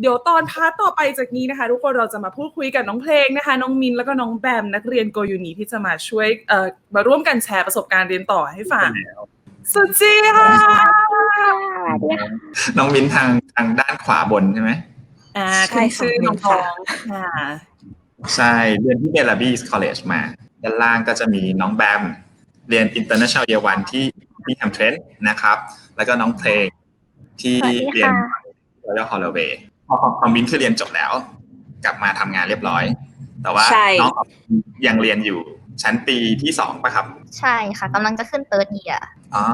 เดี๋ยวตอนพาร์ทต่อไปจากนี้นะคะ ทุกคนเราจะมาพูดคุยกับน้องเพลงนะคะ น้องมินแล้วก็น้องแบมนักเรียนโกยูนีที่จะมาช่วยเอ่อมาร่วมกันแชร์ประสบการณ์เรียนต่อให้ฟังสุดจีค่ะน้องมิ้นทางทางด้านขวาบนใช่ไหมอ่าใช่ขึ้นค่ะชื่อน้องทค่ะองค่ะใช่เรียนที่เบล a บีสคอลเลจมา ด้านล่างก็จะมีน้องแบม เรียน International Year One ที่ที่ทำเทรนด์นะครับ แล้วก็น้องเพลงที่สวัสดีเรียนค่ะ Royal Holloway พอพอมิ้นคือเรียนจบแล้ว กลับมาทำงานเรียบร้อย แต่ว่าใช่น้องยังเรียนอยู่ชั้นปีที่สองปะครับ ใช่ค่ะกำลังจะขึ้นเติร์ดเยียอ๋อ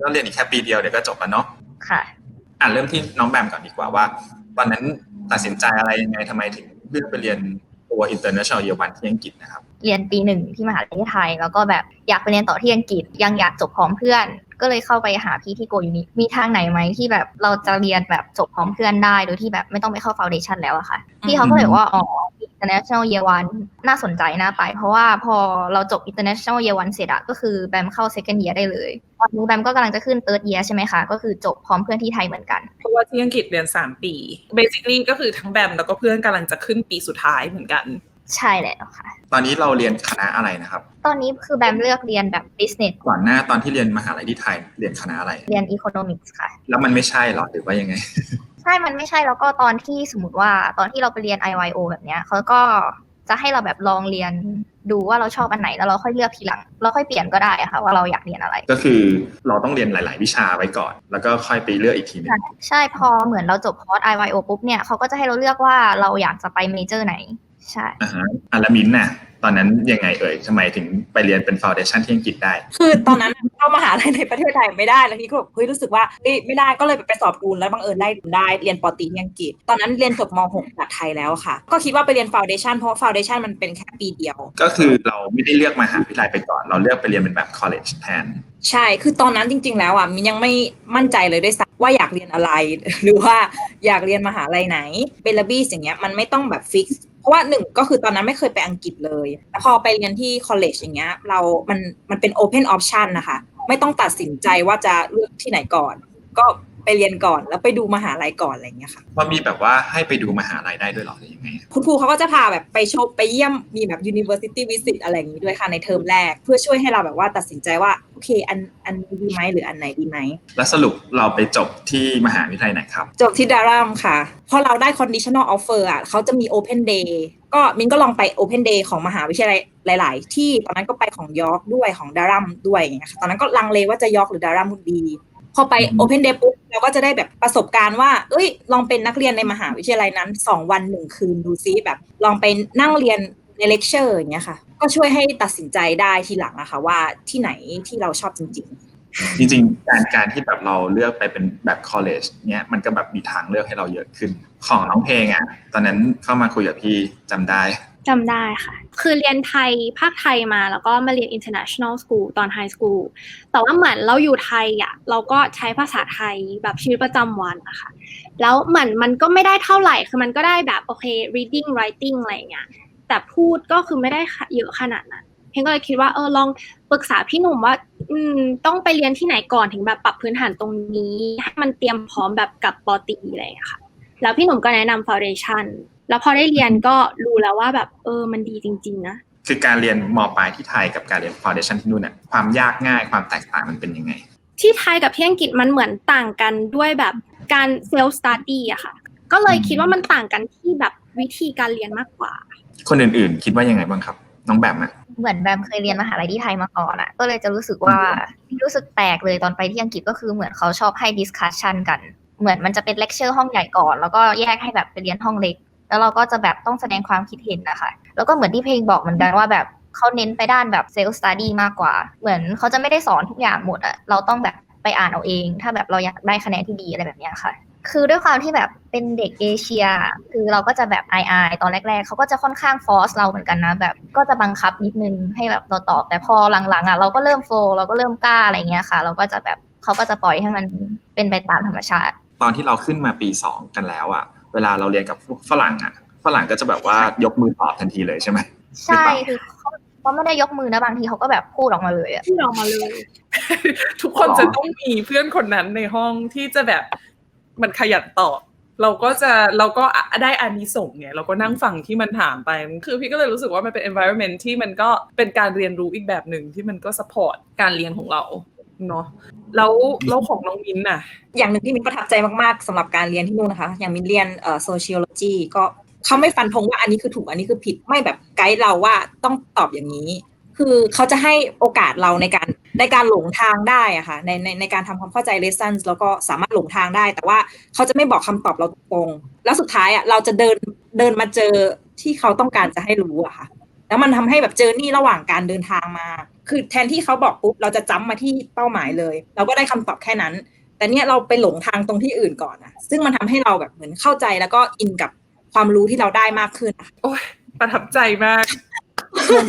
ก็เรียนอีกแค่ปีเดียวเดี๋ยวก็จบแล้วเนาะค่ะอะเริ่มที่น้องแบมก่อนดีกว่าว่า ตอนนั้นตัดสินใจอะไรยังไงทำไมถึงเลือกไปเรียนตัว International Year One ที่อังกฤษนะครับ เรียนปีหนึ่งที่มหาลัยที่ไทย แล้วก็แบบอยากไปเรียนต่อที่อังกฤษ ยังอยากจบพร้อมเพื่อน ก็เลยเข้าไปหาพี่ที่โกยูนิมีทางไหนไหมที่แบบเราจะเรียนแบบจบพร้อมเพื่อนได้ โดยที่แบบไม่ต้องไปเข้าฟาวเดชันแล้วอะค่ะพี่เขาก็เลยบอกว่าอ๋อ international year one น่าสนใจน่าไป เพราะว่าพอเราจบ international year one เสร็จอะก็คือแบมเข้า second year ได้เลยตอนนี้แบมก็กำลังจะขึ้น third year ใช่ไหมคะ ก็คือจบพร้อมเพื่อนที่ไทยเหมือนกัน เพราะว่าที่อังกฤษเรียน 3 ปี basically ก็คือทั้งแบมแล้วก็เพื่อนกำลังจะขึ้นปีสุดท้ายเหมือนกัน ใช่แล้วค่ะ ตอนนี้เราเรียนคณะอะไรนะครับ ตอนนี้คือแบมเลือกเรียนแบบ business ก่อนหน้าตอนที่เรียนมหาลัยที่ไทยเรียนคณะอะไร เรียน economics ค่ะ แล้วมันไม่ใช่หรอหรือว่ายังไง ใช่ มันไม่ใช่แล้วก็ตอนที่สมมติว่าตอนที่เราไปเรียน IYO แบบเนี้ยเขาก็จะให้เราแบบลองเรียนดูว่าเราชอบอันไหนแล้วเราค่อยเลือกทีหลัง เราค่อยเปลี่ยนก็ได้อะค่ะ ว่าเราอยากเรียนอะไร ก็คือเราต้องเรียนหลาย ๆ วิชาไว้ก่อน แล้วก็ค่อยไปเลือกอีกทีหนึงใช่พอเหมือนเราจบคอร์ส IYO ปุ๊บเนี่ยเขาก็จะให้เราเลือกว่าเราอยากจะไปเมเจอร์ไหน ใช่อ่าฮะอะแล้วมิ้นท์น่ะ ตอนนั้นยังไงเอ่ยทำไมถึงไปเรียนเป็นฟ u n เดชั n ที่อังกฤษได้ คือตอนนั้นเข้ามหาลัยในประเทศไทยไม่ได้แล้วทีนี้ก็แบบเฮ้ยรู้สึกว่าเอ้ยไม่ได้ก็เลยไปสอบดูนแล้วบังเอิญได้ได้เรียนปอตรีที่อังกฤษ ตอนนั้นเรียนจบม .6 จากไทยแล้วค่ะ ก็คิดว่าไปเรียนฟ u n เดชั n เพราะฟ u n เดชั n มันเป็นแค่ปีเดียว ก็คือเราไม่ได้เลือกมหาวิทยาลัยไปก่อน เราเลือกไปเรียนเป็นแบบ college แทน ใช่ คือตอนนั้นจริง ๆ แล้วอะมินยังไม่มั่นใจเลยด้วยซ้ำว่าอยากเรียนอะไร หรือว่าอยากเรียนมหาลัยไหน เบลบี้อย่างเงี้ยมันไม่ต้องแบบฟิกซ์ เพราะว่าหนึ่งก็คือตอนนั้นไม่เคยไปอังกฤษเลยแต่พอไปเรียนที่คอลเลจอย่างเงี้ย เรา มัน มันเป็น Open Option นะคะ ไม่ต้องตัดสินใจว่าจะเลือกที่ไหนก่อน ก็ ไปเรียนก่อนแล้วไปดูมหาลัยก่อนอะไรอย่างเงี้ยค่ะว่ามีแบบว่าให้ไปดูมหาลัยได้ด้วยเหรอหรือยังไงคุณครูเขาก็จะพาแบบไปชมไปเยี่ยมมีแบบ university visit อะไรอย่างนี้ด้วยค่ะในเทอมแรก เพื่อช่วยให้เราแบบว่าตัดสินใจว่าโอเคอันอันนี้ดีไหมหรืออันไหนดีไหมแล้วสรุปเราไปจบที่มหาวิทยาลัยไหนครับ จบที่ดารัมค่ะพอเราได้ conditional offer อะเขาจะมี open day ก็มินก็ลองไป open day ของมหาวิทยาลัยหลาย ๆ ที่ตอนนั้นก็ไปของยอร์กด้วยของดารัมด้วยอย่างเงี้ยค่ะตอนนั้นก็ลังเลว่าจะยอร์กหรือดารัมดี พอไปอืม open day ปุ๊บเราก็จะได้แบบประสบการณ์ว่า เอ้ย ลองเป็นนักเรียนในมหาวิทยาลัยนั้น 2 วันหนึ่งคืนดูซิแบบ ลองไปนั่งเรียนในเลคเชอร์อย่างเงี้ยค่ะ ก็ช่วยให้ตัดสินใจได้ทีหลังอะค่ะว่าที่ไหนที่เราชอบจริง ๆจริงๆการการที่แบบเราเลือกไปเป็นแบบ college เนี้ยมันก็แบบมีทางเลือกให้เราเยอะขึ้น ของน้องเพลงอะ ตอนนั้นเข้ามาคุยกับพี่จำได้ จำได้ค่ะ คือเรียนไทยภาคไทยมาแล้วก็มาเรียน international school ตอน high school แต่ว่าเหมือนเราอยู่ไทยอะเราก็ใช้ภาษาไทยแบบชีวิตประจำวันนะคะแล้วเหมือนมันก็ไม่ได้เท่าไหร่ คือมันก็ได้แบบโอเค reading writing อะไรเงี้ย แต่พูดก็คือไม่ได้เยอะขนาดนั้น เพนก็เลยคิดว่าเออลองปรึกษาพี่หนุ่มว่า อืม ต้องไปเรียนที่ไหนก่อนถึงแบบปรับพื้นฐานตรงนี้ ให้มันเตรียมพร้อมแบบกับปอตีอะไรอย่างเงี้ยค่ะ แล้วพี่หนุ่มก็แนะนำ foundation แล้วพอได้เรียนก็รู้แล้วว่าแบบเออมันดีจริง ๆ นะคือการเรียนมปลายที่ไทยกับการเรียน foundation ที่นู่นน่ะความยากง่ายความแตกต่างมันเป็นยังไง ที่ไทยกับที่อังกฤษมันเหมือนต่างกันด้วยแบบการ self study อะค่ะ ก็เลยคิดว่ามันต่างกันที่แบบวิธีการเรียนมากกว่า คนอื่นๆ คิดว่ายังไงบ้างครับ น้องแบมอะเหมือนแบมเคยเรียนมหาลัยที่ไทยมาก่อนอะก็เลยจะรู้สึกว่ารู้สึกแปลกเลยตอนไปที่อังกฤษก็คือเหมือนเขาชอบให้ discussion กัน เหมือนมันจะเป็นเลคเชอร์ห้องใหญ่ก่อน แล้วก็แยกให้แบบไปเรียนห้องเล็ก แล้วเราก็จะแบบต้องแสดงความคิดเห็นนะคะแล้วก็เหมือนที่เพลงบอกเหมือนกันว่าแบบเขาเน้นไปด้านแบบ self study มากกว่า เหมือนเขาจะไม่ได้สอนทุกอย่างหมดอะเราต้องแบบไปอ่านเอาเอง ถ้าแบบเราอยากได้คะแนนที่ดีอะไรแบบนี้ค่ะ คือด้วยความที่แบบเป็นเด็กเอเชีย คือเราก็จะแบบอายๆตอนแรก ๆเขาก็จะค่อนข้างฟอสเราเหมือนกันนะ แบบก็จะบังคับนิดนึงให้แบบเราตอบ แต่พอหลังๆอะเราก็เริ่มโฟล์เราก็เริ่มกล้าอะไรเงี้ยค่ะ เราก็จะแบบเขาก็จะปล่อยให้มันเป็นไปตามธรรมชาติ ตอนที่เราขึ้นมาปีสองกันแล้วอะ เวลาเราเรียนกับฝรั่งอะฝรั่งก็จะแบบว่ายกมือตอบทันทีเลยใช่ไหมใช่คือเขาเขาไม่ได้ยกมือนะบางทีเขาก็แบบพูดออกมาเลยอะที่ออกมาเลย ทุกคนจะต้องมีเพื่อนคนนั้นในห้องที่จะแบบมันขยันตอบเราก็จะเราก็ได้อานิสงส์ไงเราก็นั่งฟังที่มันถามไป คือพี่ก็เลยรู้สึกว่ามันเป็น environment ที่มันก็เป็นการเรียนรู้อีกแบบหนึ่งที่มันก็ support การเรียนของเรา เนาะแล้วแล้วของน้องมินน่ะ อย่างหนึ่งที่มินประทับใจมากๆสำหรับการเรียนที่นู่นนะคะ อย่างมินเรียนเอ่อ sociology ก็เขาไม่ฟันธงว่าอันนี้คือถูกอันนี้คือผิดไม่แบบไกด์เราว่าต้องตอบอย่างนี้ คือเขาจะให้โอกาสเราในการในการหลงทางได้อะค่ะในในในการทำความเข้าใจ lessons แล้วก็สามารถหลงทางได้ แต่ว่าเขาจะไม่บอกคำตอบเราตรง แล้วสุดท้ายอะเราจะเดินเดินมาเจอที่เขาต้องการจะให้รู้อะค่ะ แล้วมันทำให้แบบเจอนี่ระหว่างการเดินทางมา คือแทนที่เขาบอกปุ๊บเราจะจำมาที่เป้าหมายเลย เราก็ได้คำตอบแค่นั้น แต่เนี่ยเราไปหลงทางตรงที่อื่นก่อนนะซึ่งมันทำให้เราแบบเหมือนเข้าใจแล้วก็อินกับความรู้ที่เราได้มากขึ้นอะโอ้ยประทับใจมาก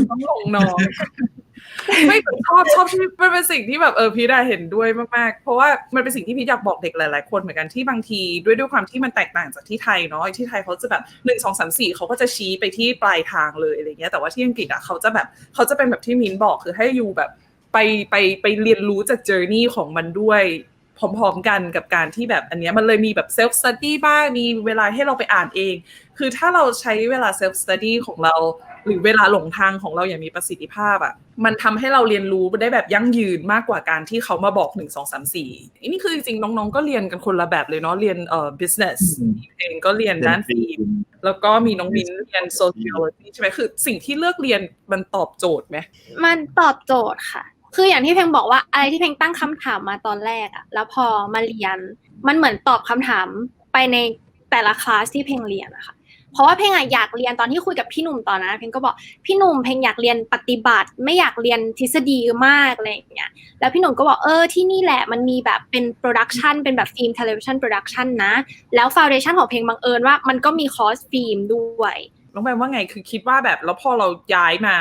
ต้องลงน้อง ไม่ชอบชอบที่มันเป็นสิ่งที่แบบเออพีได้เห็นด้วยมากๆ เพราะว่ามันเป็นสิ่งที่พี่อยากบอกเด็กหลาย ๆ คนเหมือนกันที่บางทีด้วยด้วยความที่มันแตกต่างจากที่ไทยเนาะที่ไทยเขาจะแบบหนึ่งสองสามสี่เขาก็จะชี้ไปที่ปลายทางเลยอะไรเงี้ยแต่ว่าที่อังกฤษอะเขาจะแบบเขาจะเป็นแบบที่มินบอกคือให้อยู่แบบไปไปไปเรียนรู้จากเจอร์นี่ของมันด้วยพร้อมๆกันกับการที่แบบอันเนี้ยมันเลยมีแบบเซลฟ์สตัดดี้บ้างมีเวลาให้เราไปอ่านเอง คือถ้าเราใช้เวลาเซลฟ์สตัดดี้ของเรา หรือเวลาหลงทางของเราอย่างมีประสิทธิภาพอะ่ะมันทำให้เราเรียนรู้ได้แบบยั่งยืนมากกว่าการที่เขามาบอกหนึ่งสองสามสี่นี่คือจริงๆน้องๆก็เรียนกันคนละแบบเลยเนาะเรียนเอ่อ business อืมเองก็เรียนด้านฟิล์มแล้วก็มีน้องมินเรียน sociology ใช่ไหมคือสิ่งที่เลือกเรียนมันตอบโจทย์ไหมมันตอบโจทย์ค่ะ คืออย่างที่เพลงบอกว่าอะไรที่เพลงตั้งคำถามมาตอนแรกอะแล้วพอมาเรียนมันเหมือนตอบคำถามไปในแต่ละคลาสที่เพลงเรียนอะค่ะ เพราะว่าเพลงอะอยากเรียนตอนที่คุยกับพี่หนุ่มตอนนั้นเพลงก็บอกพี่หนุ่มเพลงอยากเรียนปฏิบัติ ไม่อยากเรียนทฤษฎีมากอะไรอย่างเงี้ยแล้วพี่หนุ่มก็บอกเออที่นี่แหละมันมีแบบเป็นโปรดักชันเป็นแบบฟิล์มเทเลวิชันโปรดักชันนะ แล้วฟาวเดชันของเพลงบังเอิญว่ามันก็มีคอร์สฟิล์มด้วย น้องแบมว่าไงคือคิดว่าแบบแล้วพอเราย้ายมา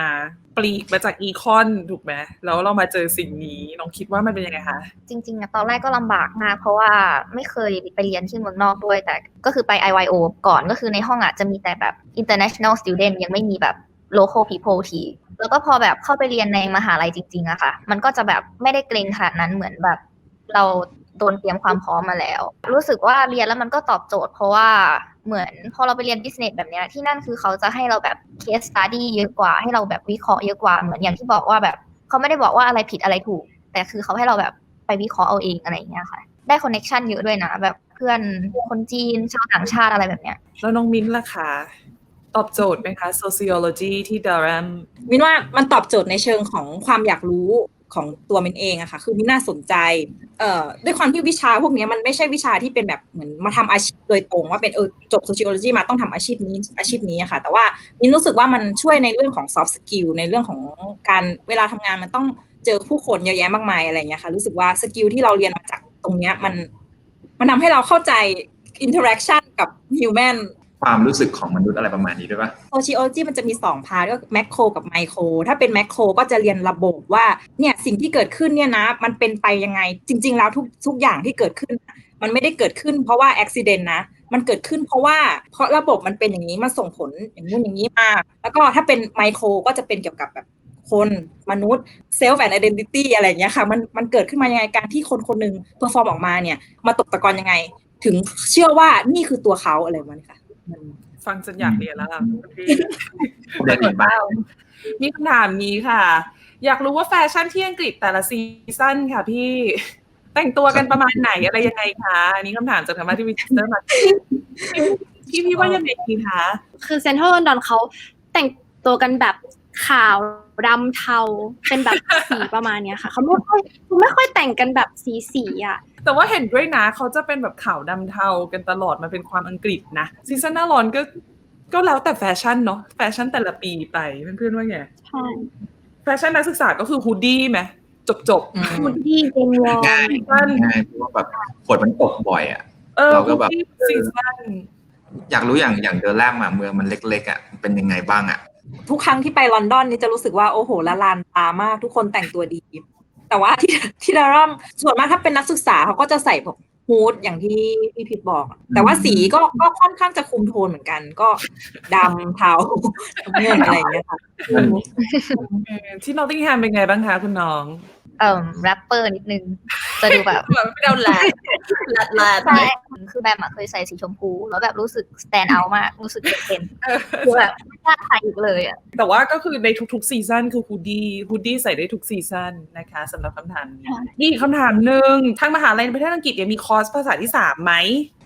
ปลีกมาจากอีคอนถูกไหมแล้วเรามาเจอสิ่งนี้น้องคิดว่ามันเป็นยังไงคะจริงๆอะตอนแรกก็ลำบากมาก เพราะว่าไม่เคยไปเรียนที่เมืองนอกด้วย แต่ก็คือไป IYO ก่อนก็คือในห้องอะจะมีแต่แบบ international student ยังไม่มีแบบ local people ทีแล้วก็พอแบบเข้าไปเรียนในมหาลัยจริงๆอะค่ะ มันก็จะแบบไม่ได้เกรงขนาดนั้นเหมือนแบบ เราโดนเตรียมความพร้อมมาแล้ว รู้สึกว่าเรียนแล้วมันก็ตอบโจทย์ เพราะว่า เหมือนพอเราไปเรียน business แบบเนี้ยที่นั่นคือเขาจะให้เราแบบ case study เยอะกว่า ให้เราแบบวิเคราะห์เยอะกว่า เหมือนอย่างที่บอกว่าแบบเขาไม่ได้บอกว่าอะไรผิดอะไรถูก แต่คือเขาให้เราแบบไปวิเคราะห์เอาเองอะไรอย่างเงี้ยค่ะ ได้คอนเน็ชันเยอะด้วยนะ แบบเพื่อนคนจีนชาวต่างชาติอะไรแบบเนี้ยแล้วน้องมิ้นท์ล่ะคะตอบโจทย์ไหมคะ sociology ที่ Durham มินว่ามันตอบโจทย์ในเชิงของความอยากรู้ ของตัวมินเองอะค่ะคือมินน่าสนใจเอ่อด้วยความที่วิชาพวกนี้มันไม่ใช่วิชาที่เป็นแบบเหมือนมาทำอาชีพโดยตรงว่าเป็นเออจบ sociology มาต้องทำอาชีพนี้อาชีพนี้อะค่ะ แต่ว่ามินรู้สึกว่ามันช่วยในเรื่องของ soft skill ในเรื่องของการเวลาทำงานมันต้องเจอผู้คนเยอะแยะมากมายอะไรอย่างเงี้ยค่ะรู้สึกว่าสกิลที่เราเรียนมาจากตรงเนี้ยมันมันทำให้เราเข้าใจ interaction กับ human ความรู้สึกของมนุษย์อะไรประมาณนี้ด้วยปะ sociology มันจะมีสองพาร์ทก็แมคโครกับไมโคร ถ้าเป็นแมคโครก็จะเรียนระบบว่าเนี่ยสิ่งที่เกิดขึ้นเนี่ยนะ มันเป็นไปยังไง จริง ๆ แล้วทุกทุกอย่างที่เกิดขึ้น มันไม่ได้เกิดขึ้นเพราะว่าอุบิเหตุนะมันเกิดขึ้นเพราะว่าเพราะระบบมันเป็นอย่างนี้มันส่งผลอย่างนู้นอย่างนี้มา แล้วก็ถ้าเป็นไมโครก็จะเป็นเกี่ยวกับแบบคนมนุษย์เซลฟ์แอนด์ i d ด n ิตี้อะไรอย่างเงี้ยค่ะมันมันเกิดขึ้นมายังไงการที่คนคนหนึ่งเพอร์ฟอร์มออกมาเนี่ยมาตกตะกอนยังไง ถึงเชื่อว่านี่คือตัวเขาอะไรมันค่ะ ฟังจนอยากเรียนแล้วล่ะพี่เรียนอีกบ้างมีคำถามนี้ค่ะ อยากรู้ว่าแฟชั่นที่อังกฤษแต่ละซีซั่นค่ะพี่แต่งตัวกันประมาณไหนอะไรยังไงคะอันนี้คำถามจากธรรมะที่วิจิเตอร์มาพี่พี่ว่ายังไงดีคะคือเซนทรัลลอนดอนเขาแต่งตัวกันแบบขาว ดำเทาเป็นแบบสีประมาณเนี้ยค่ะเขาไม่ค่อยไม่ค่อยแต่งกันแบบสีสีๆอะแต่ว่าเห็นด้วยนะเขาจะเป็นแบบขาวดำเทากันตลอดมันเป็นความอังกฤษนะซีซั่นหน้าร้อนก็ก็แล้วแต่แฟชั่นเนาะแฟชั่นแต่ละปีไปเพื่อนๆว่าไงใช่แฟชั่นนักศึกษาก็คือฮูดดี้ไหมจบจบๆอืมมูดดี้เจนวอลง่ายง่ายเพราะว่าแบบฝนมันตกบ่อยอะเออเราก็แบบซีซั่นอยากรู้อย่างอย่างเดอร์แลมอะเมืองมันเล็กๆอะเป็นยังไงบ้างอะ ทุกครั้งที่ไปลอนดอนนี่จะรู้สึกว่าโอ้โหละลานตามาก ทุกคนแต่งตัวดี แต่ว่าที่ที่ดารัมส่วนมากถ้าเป็นนักศึกษาเขาก็จะใส่แบบฮูดอย่างที่พี่พิดบอก แต่ว่าสีก็ก็ค่อนข้างจะคุมโทนเหมือนกัน ก็ดำเทาน้ำเงินอะไรอย่างเงี้ยค่ะเออที่นอตติงแฮมเป็นไงบ้างคะคุณน้อง เอ่อแรปเปอร์นิดนึง จะดูแบบแบบไม่เอาแหละแหละแหละใช่คือแบมอะเคยใส่สีชมพู แล้วแบบรู้สึก stand out มาก รู้สึกโดดเด่นคือแบบไม่กล้าใส่อีกเลยอะแต่ว่าก็คือในทุกๆซีซั่นคือฮูดดี้ฮูดดี้ใส่ได้ทุกซีซั่นนะคะสำหรับคำถามนี้นี่อีกคำถามหนึ่งทางมหาลัยในประเทศอังกฤษเนี่ยมีคอร์สภาษาที่สามไหม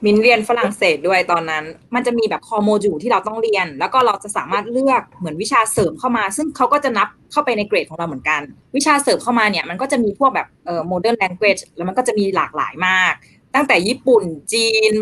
มินเรียนฝรั่งเศสด้วยตอนนั้น มันจะมีแบบคอโมจูที่เราต้องเรียน แล้วก็เราจะสามารถเลือกเหมือนวิชาเสริมเข้ามา ซึ่งเขาก็จะนับเข้าไปในเกรดของเราเหมือนกัน วิชาเสริมเข้ามาเนี่ยมันก็จะมีพวกแบบเอ่อโมเดิร์นแลงเกจแล้วมันก็จะมีหลากหลายมาก ตั้งแต่ญี่ปุ่นจีน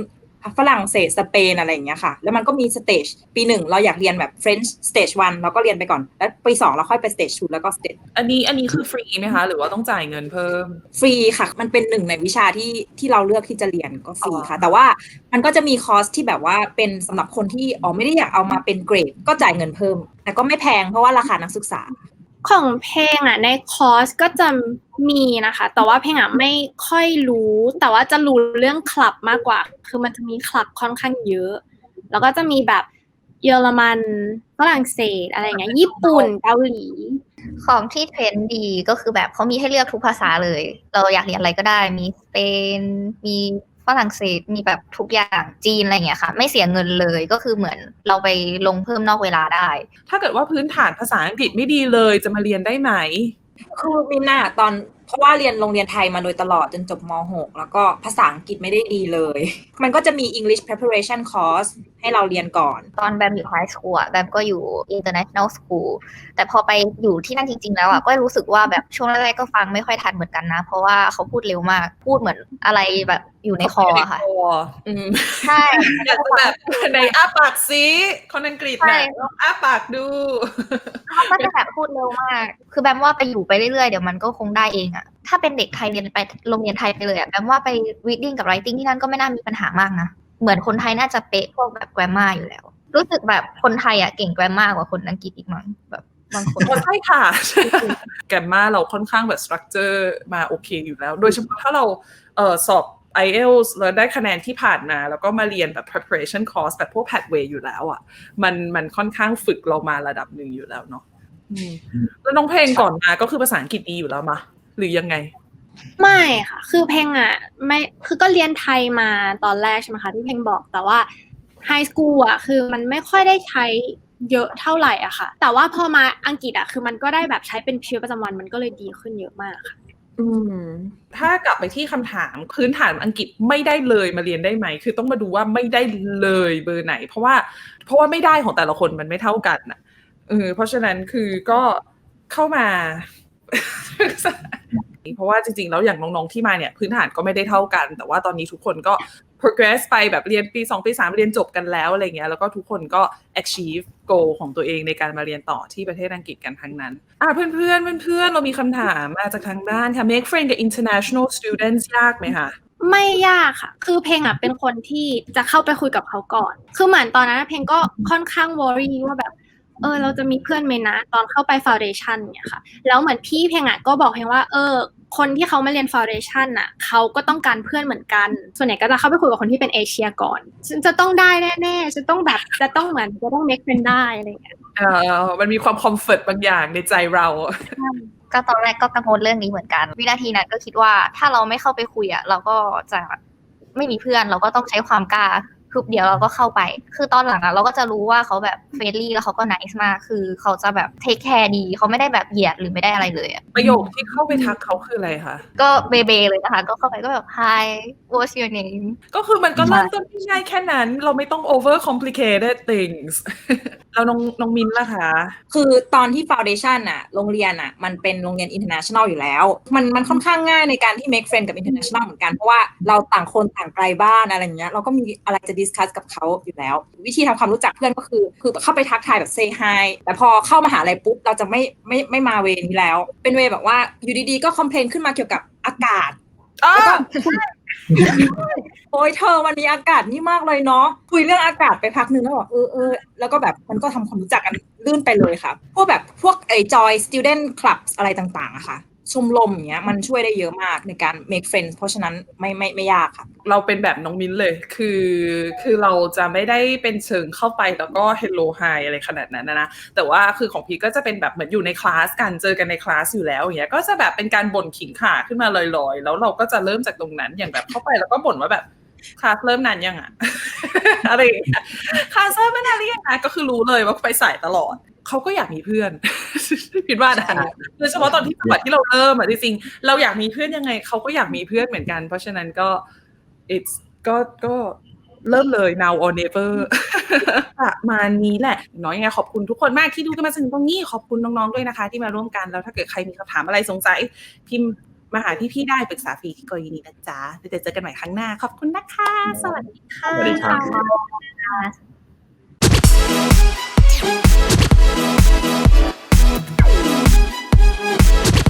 ฝรั่งเศสสเปนอะไรอย่างเงี้ยค่ะ แล้วมันก็มีสเตจปีหนึ่งเราอยากเรียนแบบ French stage one เราก็เรียนไปก่อน แล้วปีสองเราค่อยไป stage two แล้วก็ stage อันนี้อันนี้คือฟรีไหมคะ หรือว่าต้องจ่ายเงินเพิ่ม ฟรีค่ะ มันเป็นหนึ่งในวิชาที่ที่เราเลือกที่จะเรียนก็ฟรีอ๋อค่ะ แต่ว่ามันก็จะมีคอร์สที่แบบว่าเป็นสำหรับคนที่อ๋อไม่ได้อยากเอามาเป็นเกรด ก็จ่ายเงินเพิ่ม แต่ก็ไม่แพงเพราะว่าราคานักศึกษา ของเพลงอะในคอร์สก็จะ มีนะคะ แต่ว่าเพลงอะไม่ค่อยรู้ แต่ว่าจะรู้เรื่องคลับมากกว่า คือมันจะมีคลับค่อนข้างเยอะ แล้วก็จะมีแบบเยอรมันฝรั่งเศสอะไรอย่างเงี้ยญี่ปุ่นเกาหลี ของที่เทรนด์ดีก็คือแบบเขามีให้เลือกทุกภาษาเลย เราอยากเรียนอะไรก็ได้มีสเปนมีฝรั่งเศสมีแบบทุกอย่างจีนอะไรอย่างเงี้ยค่ะ ไม่เสียเงินเลยก็คือเหมือนเราไปลงเพิ่มนอกเวลาได้ ถ้าเกิดว่าพื้นฐานภาษาอังกฤษไม่ดีเลยจะมาเรียนได้ไหม คือมินน่ะตอนเพราะว่าเรียนโรงเรียนไทยมาโดยตลอดจนจบม .6 แล้วก็ภาษาอังกฤษไม่ได้ดีเลย มันก็จะมี English preparation course ให้เราเรียนก่อน ตอนแบมอยู่ไฮสคูลอะแบมก็อยู่ international school แต่พอไปอยู่ที่นั่นจริง ๆ แล้วอะก็รู้สึกว่าแบบช่วงแรกๆก็ฟังไม่ค่อยทันเหมือนกันนะ เพราะว่าเขาพูดเร็วมากพูดเหมือนอะไรแบบ อยู่ในคออะค่ะอืมใช่อยากจะแบบในอ้าปากซิคนอังกฤษใช่นะลองอ้าปากดูเขาก็จะแบบพูดเร็วมาก คือแบมว่าไปอยู่ไปเรื่อยๆ เดี๋ยวมันก็คงได้เองอะถ้าเป็นเด็กไทยเรียนไปโรงเรียนไทยไปเลยอะแบมว่าไป reading กับ writing ที่นั่นก็ไม่น่ามีปัญหามากนะ เหมือนคนไทยน่าจะเป๊ะพวกแบบ grammar อยู่แล้ว รู้สึกแบบคนไทยอะเก่ง grammar กว่าคนอังกฤษอีกมั้งแบบบางคนอ๋อใช่ค่ะแกรมมาเราค่อนข้างแบบสตรัคเจอร์มาโอเคอยู่แล้ว โดยเฉพาะถ้าเราเอ่อสอบ IELTS แล้วได้คะแนนที่ผ่านมา แล้วก็มาเรียนแบบ preparation course แบบพวก pathway อยู่แล้วอะ มันมันค่อนข้างฝึกเรามาระดับหนึ่งอยู่แล้วเนาะอืมแล้วน้องเพลงก่อนมาก็คือภาษาอังกฤษดีอยู่แล้วมะหรือยังไง ไม่ค่ะ คือเพลงอะ ไม่คือก็เรียนไทยมาตอนแรกใช่ไหมคะที่เพลงบอกแต่ว่าไฮสคูลอะคือมันไม่ค่อยได้ใช้เยอะเท่าไหร่อะค่ะ แต่ว่าพอมาอังกฤษอะคือมันก็ได้แบบใช้เป็นชีวิตประจำวันมันก็เลยดีขึ้นเยอะมากค่ะ อืม ถ้ากลับไปที่คำถาม พื้นฐานอังกฤษไม่ได้เลยมาเรียนได้ไหม คือต้องมาดูว่าไม่ได้เลยเบอร์ไหน เพราะว่า เพราะว่าไม่ได้ของแต่ละคนมันไม่เท่ากันน่ะ เออ เพราะฉะนั้นคือก็เข้ามา เพราะว่าจริง ๆ แล้วอย่างน้อง ๆ ที่มาเนี่ย พื้นฐานก็ไม่ได้เท่ากัน แต่ว่าตอนนี้ทุกคนก็ progress ไปแบบเรียนปี 2 ปี 3 เรียนจบกันแล้วอะไรเงี้ยแล้วก็ทุกคนก็ achieve goal ของตัวเองในการมาเรียนต่อที่ประเทศอังกฤษกันทั้งนั้นอะเพื่อนๆเพื่อนเรามีคำถามมาจากทางด้านค่ะ make friend กับ international students ยากไหมคะไม่ยากค่ะ คือเพลงอะเป็นคนที่จะเข้าไปคุยกับเขาก่อน คือเหมือนตอนนั้นเพลงก็ค่อนข้างวอรี่ว่าแบบ เออ เราจะมีเพื่อนไหมนะ ตอนเข้าไปฟาวเดชันเนี่ยค่ะ แล้วเหมือนพี่เพลงอะก็บอกเพลงว่า เออ คนที่เขามาเรียนฟาวเดชันอะเขาก็ต้องการเพื่อนเหมือนกัน ส่วนใหญ่ก็จะเข้าไปคุยกับคนที่เป็นเอเชียก่อนฉันจะต้องได้แน่ๆฉันต้องแบบจะต้องเหมือนจะต้อง make friend ได้อะไรอย่างเงี้ยเออมันมีความ comfort บางอย่างในใจเรา ก็ตอนแรกก็กังวลเรื่องนี้เหมือนกัน วินาทีนั้นก็คิดว่าถ้าเราไม่เข้าไปคุยอะเราก็จะไม่มีเพื่อนเราก็ต้องใช้ความกล้า คือเดี๋ยวเราก็เข้าไป คือตอนหลังอะเราก็จะรู้ว่าเขาแบบเฟรนลี่แล้วเขาก็น c e มาก คือเขาจะแบบเทคแคร์ดีเขาไม่ได้แบบเหยียดหรือไม่ได้อะไรเลยอะประโยคที่เข้าไปทักเขาคืออะไรคะ ก็เบเบเลยนะคะ ก็เข้าไปก็แบบ hi what's your name ก็คือมันก็เริ่มต้นง่ายๆแค่นั้น เราไม่ต้อง over complicated things แล้วน้องน้องมินล่ะคะ คือตอนที่ฟาวเดชันอะโรงเรียนอะมันเป็นโรงเรียน international อยู่แล้ว มันมันค่อนข้างง่ายในการที่ make friend กับ international เหมือนกัน เพราะว่าเราต่างคนต่างไกลบ้านอะไรอย่างเงี้ยเราก็มีอะไรจะ discuss กับเขาอยู่แล้ว วิธีทำความรู้จักเพื่อนก็คือ คือเข้าไปทักทายแบบ say hi แต่พอเข้ามาหาอะไรปุ๊บ เราจะไม่ไม่ไม่มาเวนี้แล้ว เป็นเวแบบว่าอยู่ดีๆก็คอมเพลนขึ้นมาเกี่ยวกับอากาศอ้าแล้วก็ โอ้ยเธอวันนี้อากาศนี่มากเลยเนาะคุยเรื่องอากาศไปพักนึงแล้วบอกเออเออแล้วก็แบบมันก็ทำความรู้จักกันลื่นไปเลยค่ะพวกแบบพวกไอ้จอยสติวเดนคลับอะไรต่างๆอะค่ะ ชมรมอย่างเงี้ยมันช่วยได้เยอะมากในการ make friends เพราะฉะนั้นไม่ไม่ไม่ยากค่ะ เราเป็นแบบน้องมิ้นเลย คือคือเราจะไม่ได้เป็นเชิงเข้าไปแล้วก็ hello hi อะไรขนาดนั้นนะ แต่ว่าคือของพีก็จะเป็นแบบเหมือนอยู่ในคลาสกันเจอกันในคลาสอยู่แล้วอย่างเงี้ยก็จะแบบเป็นการบ่นขิงข่าขึ้นมาลอยๆ แล้วเราก็จะเริ่มจากตรงนั้นอย่างแบบเข้าไปแล้วก็บ่นว่าแบบคลาสเริ่มนานยังอะอะไรคลาสเริ่มนานหรือยังอะก็คือรู้เลยว่าไปสายตลอด เขาก็อยากมีเพื่อนคิดว่านะโดยเฉพาะตอนที่จังหวะที่เราเริ่มอะจริงๆเราอยากมีเพื่อนยังไงเขาก็อยากมีเพื่อนเหมือนกัน เพราะฉะนั้นก็ it's ก็ก็เริ่มเลย now or never ประมาณนี้แหละ น้อยยังไงขอบคุณทุกคนมากที่ดูกันมาจนถึงตรงนี้ ขอบคุณน้องๆด้วยนะคะ ที่มาร่วมกัน แล้วถ้าเกิดใครมีคำถามอะไรสงสัย พิมพ์มาหาพี่ๆได้ปรึกษาฟรีที่กรณีนะจ๊ะเดี๋ยวเจอกันใหม่ครั้งหน้า ขอบคุณนะคะ สวัสดีค่ะสวัสดีครับค่ะ Thank you.